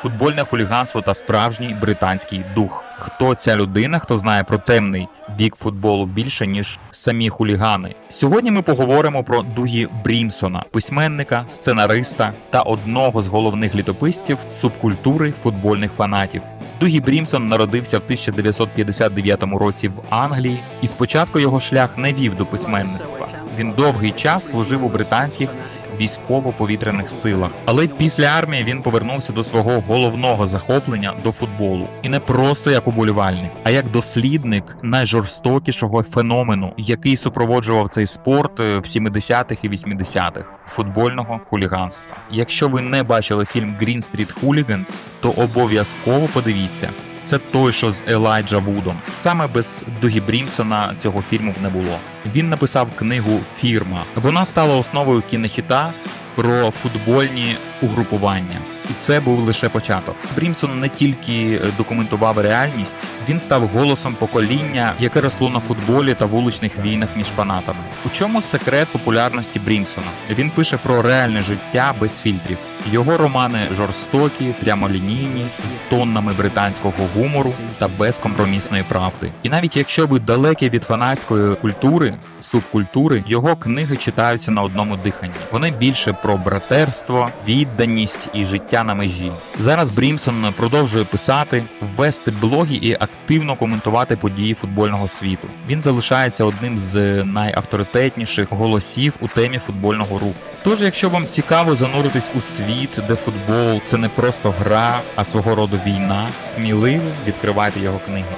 футбольне хуліганство та справжній британський дух. Хто ця людина, хто знає про темний бік футболу більше ніж самі хулігани? Сьогодні ми поговоримо про Дугі Брімсона, письменника, сценариста та одного з головних літописців субкультури футбольних фанатів. Дугі Брімсон народився в 1959 році в Англії, і спочатку його шлях не вів до письменництва. Він довгий час служив у британських військово-повітряних силах. Але після армії він повернувся до свого головного захоплення до футболу, і не просто як уболівальник, а як дослідник найжорстокішого феномену, який супроводжував цей спорт е, в 70-х і 80-х – футбольного хуліганства. Якщо ви не бачили фільм Green Street Hooligans, то обов'язково подивіться. Це той, що з Елайджа Вудом. Саме без Дугі Брімсона цього фільму не було. Він написав книгу Фірма. Вона стала основою кінохіта про футбольні угрупування. І це був лише початок. Брімсон не тільки документував реальність, він став голосом покоління, яке росло на футболі та вуличних війнах між фанатами. У чому секрет популярності Брімсона? Він пише про реальне життя без фільтрів. Його романи жорстокі, прямолінійні, з тоннами британського гумору та безкомпромісної правди. І навіть якщо ви далекі від фанатської культури, субкультури, його книги читаються на одному диханні. Вони більше про братерство, відданість і життя на межі. Зараз Брімсон продовжує писати, вести блоги і активно коментувати події футбольного світу. Він залишається одним з найавторитетніших голосів у темі футбольного руху. Тож, якщо вам цікаво зануритись у світ, де футбол це не просто гра, а свого роду війна, сміливо відкривайте його книги.